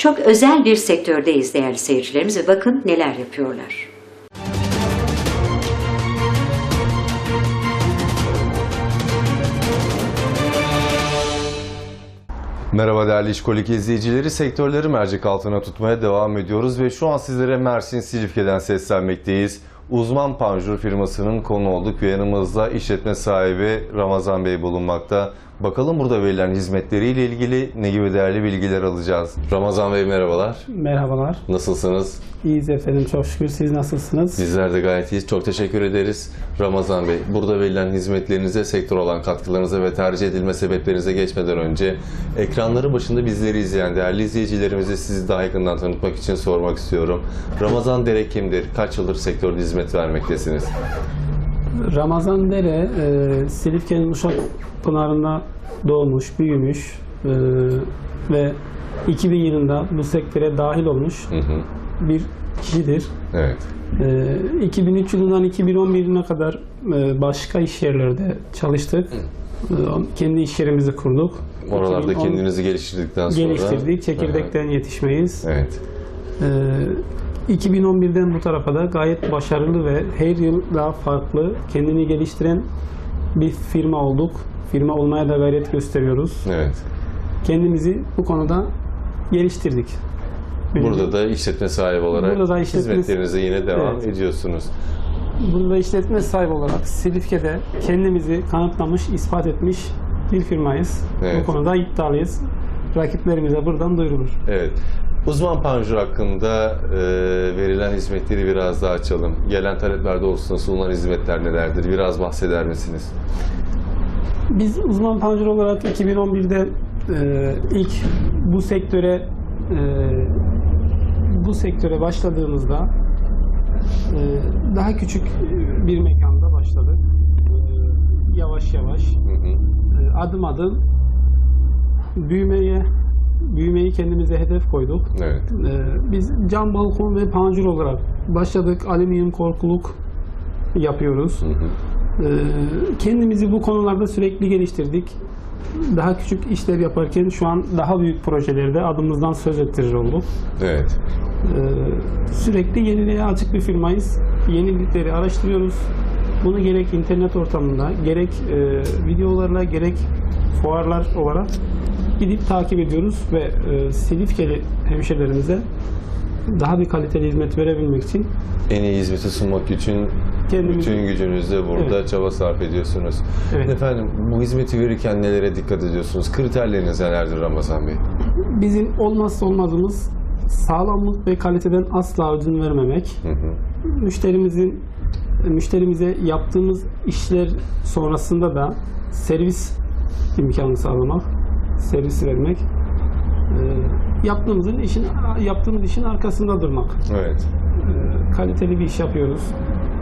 Çok özel bir sektördeyiz değerli seyircilerimiz ve bakın neler yapıyorlar. Merhaba değerli İşkolik izleyicileri. Sektörleri mercek altına tutmaya devam ediyoruz ve şu an sizlere Mersin Silifke'den seslenmekteyiz. Uzman panjur firmasının konu olduk ve yanımızda işletme sahibi Ramazan Bey bulunmakta. Bakalım burada verilen hizmetleriyle ilgili ne gibi değerli bilgiler alacağız. Ramazan Bey merhabalar. Merhabalar. Nasılsınız? İyiyiz efendim çok şükür. Siz nasılsınız? Bizler de gayet iyiyiz. Çok teşekkür ederiz. Ramazan Bey, burada verilen hizmetlerinize, sektör olan katkılarınıza ve tercih edilme sebeplerinize geçmeden önce ekranları başında bizleri izleyen değerli izleyicilerimize sizi daha yakından tanıtmak için sormak istiyorum. Ramazan Dere kimdir? Kaç yıldır sektörde hizmet vermektesiniz? Ramazan Dere, e, Silifke'nin Uşak Pınarı'nda doğmuş, büyümüş e, ve 2000 yılında bu sektöre dahil olmuş Hı hı. bir kişidir. Evet. E, 2003 yılından 2011 yılına kadar e, başka iş yerlerde çalıştık. E, kendi iş yerimizi kurduk. Oralarda 2010 kendinizi geliştirdikten sonra... geliştirdik. Çekirdekten yetişmeyiz. Evet. Ee, 2011'den bu tarafa da gayet başarılı ve her yıl daha farklı, kendini geliştiren bir firma olduk. Firma olmaya da gayret gösteriyoruz. Evet. Kendimizi bu konuda geliştirdik. Burada da işletme sahibi olarak Burada da işletme- hizmetlerinize yine devam Evet. ediyorsunuz. Burada işletme sahibi olarak Silifke'de kendimizi kanıtlamış, ispat etmiş bir firmayız. Evet. Bu konuda iddialıyız. Rakiplerimize buradan duyurulur. Evet. Uzman panjur hakkında e, verilen hizmetleri biraz daha açalım. Gelen talepler doğrultusunda sunulan hizmetler nelerdir? Biraz bahseder misiniz? Biz uzman panjur olarak 2011'de e, ilk bu sektöre e, bu sektöre başladığımızda e, daha küçük bir mekanda başladık. E, yavaş yavaş e, adım adım büyümeye büyümeyi kendimize hedef koyduk. Evet. E, biz cam balkon ve panjur olarak başladık. Alüminyum korkuluk yapıyoruz. Hı hı. Ee, kendimizi bu konularda sürekli geliştirdik. Daha küçük işler yaparken şu an daha büyük projelerde adımızdan söz ettirir olduk. Evet. Ee, sürekli yeniliğe açık bir firmayız. Yenilikleri araştırıyoruz. Bunu gerek internet ortamında, gerek e, videolarla, gerek fuarlar olarak gidip takip ediyoruz ve e, Silifkeli hemşerilerimize daha bir kaliteli hizmet verebilmek için En iyi hizmeti sunmak için Kendimizi- bütün gücünüzle burada Evet. çaba sarf ediyorsunuz. Evet. Efendim bu hizmeti verirken nelere dikkat ediyorsunuz? Kriterleriniz nelerdir Ramazan Bey? bizim olmazsa olmazımız sağlamlık ve kaliteden asla ödün vermemek. Hı hı. Müşterimizin müşterimize yaptığımız işler sonrasında da servis imkanı sağlamak, servis vermek. Ee, yaptığımızın işin yaptığımız işin arkasında durmak. Evet. Ee, kaliteli bir iş yapıyoruz.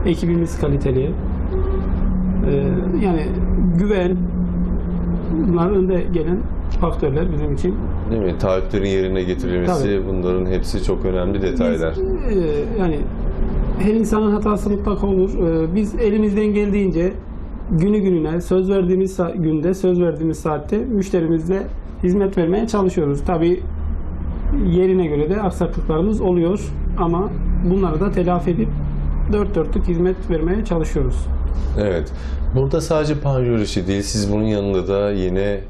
Ekibimiz kaliteli. Ee, yani güven bunlar önde gelen faktörler bizim için. Değil mi? Taahhütlerin yerine getirilmesi Tabii. bunların hepsi çok önemli detaylar. Biz, e, yani her insanın hatası mutlaka olur. E, biz elimizden geldiğince günü gününe söz verdiğimiz günde, söz verdiğimiz saatte müşterimizle hizmet vermeye çalışıyoruz. Tabii yerine göre de aksaklıklarımız oluyor ama bunları da telafi edip dört dörtlük hizmet vermeye çalışıyoruz. Evet. Burada sadece panjur işi değil, siz bunun yanında da yine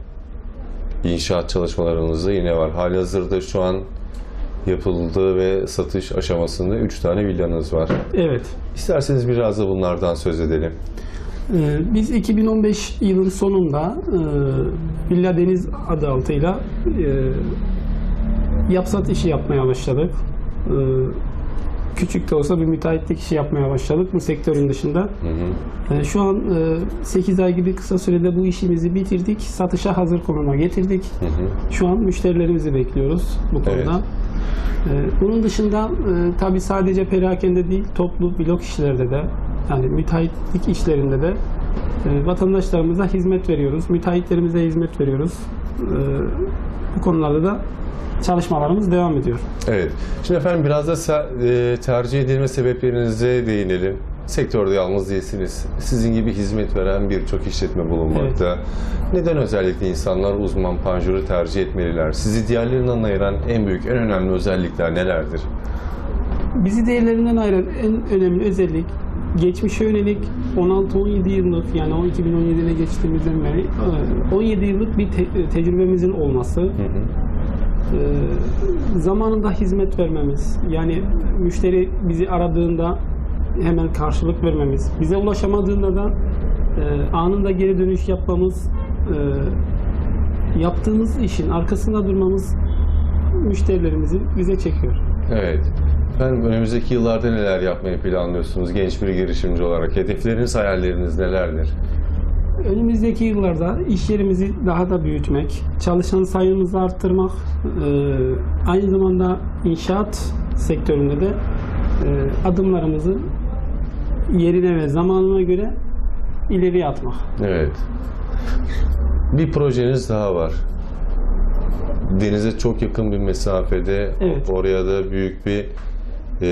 inşaat çalışmalarınız da yine var. Halihazırda şu an yapıldı ve satış aşamasında 3 tane villanız var. Evet. İsterseniz biraz da bunlardan söz edelim. Ee, Biz 2015 yılın sonunda e, Villa Deniz adı altıyla e, yapsat işi yapmaya başladık. E, Küçük de olsa bir müteahhitlik işi yapmaya başladık bu sektörün dışında. Hı hı. E, Şu an 8 ay gibi kısa sürede bu işimizi bitirdik. Satışa hazır konuma getirdik. Hı hı. Şu an müşterilerimizi bekliyoruz bu konuda. Evet. Ee, Bunun dışında e, tabii sadece perakende değil, toplu blok işlerde de yani müteahhitlik işlerinde de e, vatandaşlarımıza hizmet veriyoruz. Müteahhitlerimize hizmet veriyoruz. Ee, Bu konularda da çalışmalarımız devam ediyor. Evet. Şimdi efendim biraz da e, tercih edilme sebeplerinize değinelim. Sektörde yalnız değilsiniz. Sizin gibi hizmet veren birçok işletme bulunmakta. Neden özellikle insanlar uzman panjuru tercih etmeliler? Sizi diğerlerinden ayıran en büyük, en önemli özellikler nelerdir? Bizi diğerlerinden ayıran en önemli özellik geçmişe yönelik 16-17 yıllık yani 2017'ne geçtiğimizden beri e, 17 yıllık bir te- tecrübemizin olması. Hı hı. e, zamanında hizmet vermemiz, yani müşteri bizi aradığında hemen karşılık vermemiz, bize ulaşamadığında da e, anında geri dönüş yapmamız, e, yaptığımız işin arkasında durmamız müşterilerimizi bize çekiyor. Evet. Efendim önümüzdeki yıllarda neler yapmayı planlıyorsunuz genç bir girişimci olarak? Hedefleriniz, hayalleriniz nelerdir? Önümüzdeki yıllarda iş yerimizi daha da büyütmek, çalışan sayımızı arttırmak, e, aynı zamanda inşaat sektöründe de e, adımlarımızı yerine ve zamanına göre ileriye atmak. Evet. Bir projeniz daha var. Denize çok yakın bir mesafede. Evet. Oraya da büyük bir eee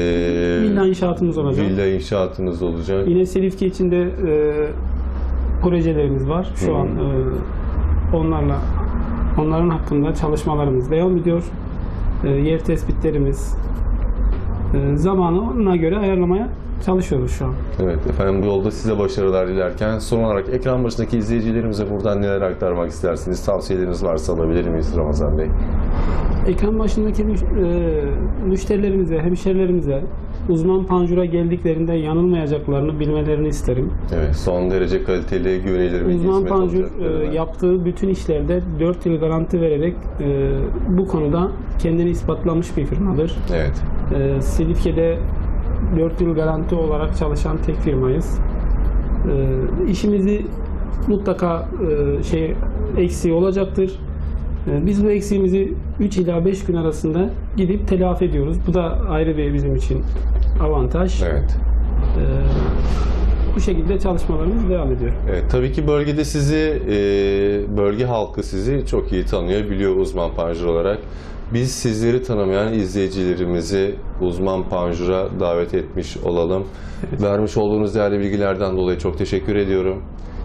Villa inşaatımız olacak. villa inşaatınız olacak. Yine Silifke içinde e, projelerimiz var. Şu Hı. an e, onlarla onların hakkında çalışmalarımız devam ediyor. E, yer tespitlerimiz e, zamanına göre ayarlamaya çalışıyoruz şu an. Evet efendim bu yolda size başarılar dilerken son olarak ekran başındaki izleyicilerimize buradan neler aktarmak istersiniz? Tavsiyeleriniz varsa alabilir miyiz Ramazan Bey? Ekran başındaki e, müşterilerimize, hemşerilerimize uzman panjura geldiklerinde yanılmayacaklarını bilmelerini isterim. Evet son derece kaliteli, güvenilir bir Uzman hizmet panjur e, yaptığı bütün işlerde 4 yıl garanti vererek e, bu konuda kendini ispatlamış bir firmadır. Evet. E, Silifke'de 4 yıl garanti olarak çalışan tek firmayız. E, işimizi mutlaka e, şey eksiği olacaktır. E, biz bu eksiğimizi 3 ila 5 gün arasında gidip telafi ediyoruz. Bu da ayrı bir bizim için avantaj. Evet. E, bu şekilde çalışmalarımız devam ediyor. Evet, tabii ki bölgede sizi, e, bölge halkı sizi çok iyi tanıyor, biliyor uzman panjur olarak. Biz sizleri tanımayan izleyicilerimizi uzman panjura davet etmiş olalım. Vermiş olduğunuz değerli bilgilerden dolayı çok teşekkür ediyorum.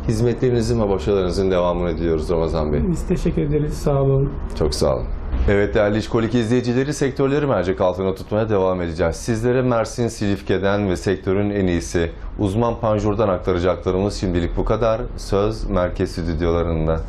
Hizmetlerinizin ve başarılarınızın devamını diliyoruz Ramazan Bey. Biz teşekkür ederiz. Sağ olun. Çok sağ olun. Evet değerli İşkolik izleyicileri sektörleri mercek altına tutmaya devam edeceğiz. Sizlere Mersin Silifke'den ve sektörün en iyisi uzman panjurdan aktaracaklarımız şimdilik bu kadar. Söz merkez stüdyolarında.